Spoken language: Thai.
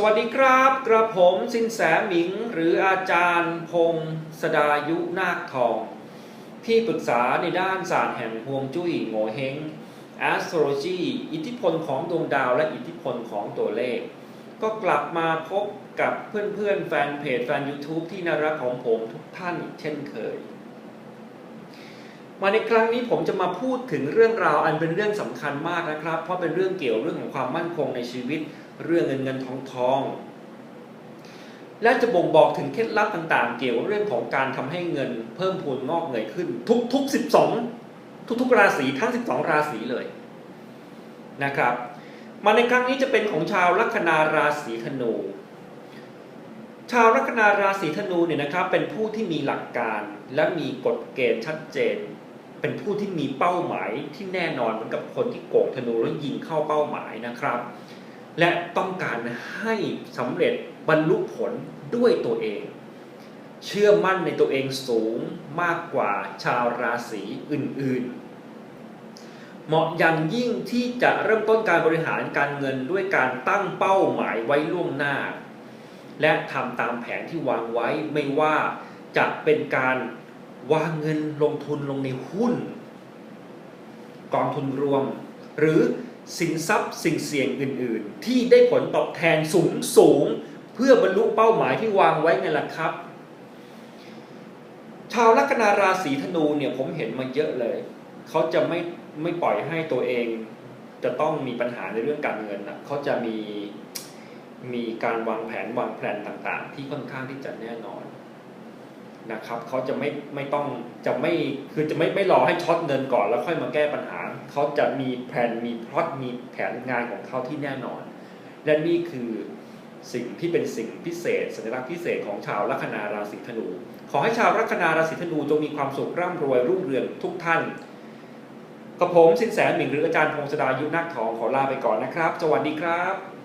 สวัสดีครับ กระผมสินแสหมิง หรืออาจารย์พงศ์สดายุนาคทอง ที่ปรึกษาในด้านศาสตร์แห่งฮวงจุ้ยโงเฮง astrology อิทธิพลของดวงดาวและอิทธิพลของตัวเลข ก็กลับมาพบกับเพื่อนๆแฟนเพจแฟน YouTube ที่น่ารักของผมทุกท่านเช่นเคย มาในครั้งนี้ผมจะมาพูดถึงเรื่องราวอันเป็นเรื่องสำคัญมากนะครับ เพราะเป็นเรื่องเกี่ยวเรื่องของความมั่นคงในชีวิต เรื่องเงินเงินทองทอง และจะบ่งบอกถึงเคล็ดลับต่างๆ เกี่ยวกับเรื่องของการทำให้เงินเพิ่มพูนงอกเงยขึ้น ทุกๆ 12 ทุกๆ ราศีทั้ง 12 ราศีเลยนะครับ มาในครั้งนี้จะเป็นของชาวลัคนาราศีธนู ชาวลัคนาราศีธนูเนี่ยนะครับเป็นผู้ที่มีหลักการและมีกฎเกณฑ์ชัดเจน เป็นผู้ที่มีเป้าหมายที่แน่นอนเหมือนกับคนที่โกกธนูแล้วยิงเข้าเป้าหมายนะครับ และต้องการให้สำเร็จบรรลุผลด้วยตัวเอง เชื่อมั่นในตัวเองสูงมากกว่าชาวราศีอื่นๆ เหมาะอย่างยิ่งที่จะเริ่มต้นการบริหารการเงินด้วยการตั้งเป้าหมายไว้ล่วงหน้า และทำตามแผนที่วางไว้ไม่ว่าจะเป็นการ วางเงินลงทุนลงในหุ้น กองทุนรวม หรือสินทรัพย์สิ่งเสี่ยงอื่น ๆ ที่ได้ผลตอบแทนสูงสูง เพื่อบรรลุเป้าหมายที่วางไว้ไงล่ะครับ ชาวลัคนาราศีธนูเนี่ยผมเห็นมาเยอะเลย เขาจะไม่ไม่ปล่อยให้ตัวเอง จะต้องมีปัญหาในเรื่องการเงินนะเขาจะมีมีการวางแผนวางแผนต่าง ๆ ที่ค่อนข้างที่จะแน่นอน นะครับเขาจะไม่ไม่ต้องจะไม่คือจะไม่ไม่รอให้ช็อตเงินก่อนแล้วค่อยมาแก้ปัญหาเขาจะมีแผนมีพล็อตมีแผนงานของเขาที่แน่นอน และนี่คือสิ่งที่เป็นสิ่งพิเศษ สัญลักษณ์พิเศษของชาวลัคนาราศีธนู ขอให้ชาวลัคนาราศีธนูจงมีความสุขร่ำรวยรุ่งเรืองทุกท่านกับผมสินแสหมิงหรืออาจารย์พงศดายุนักทองขอลาไปก่อนนะครับ สวัสดีครับ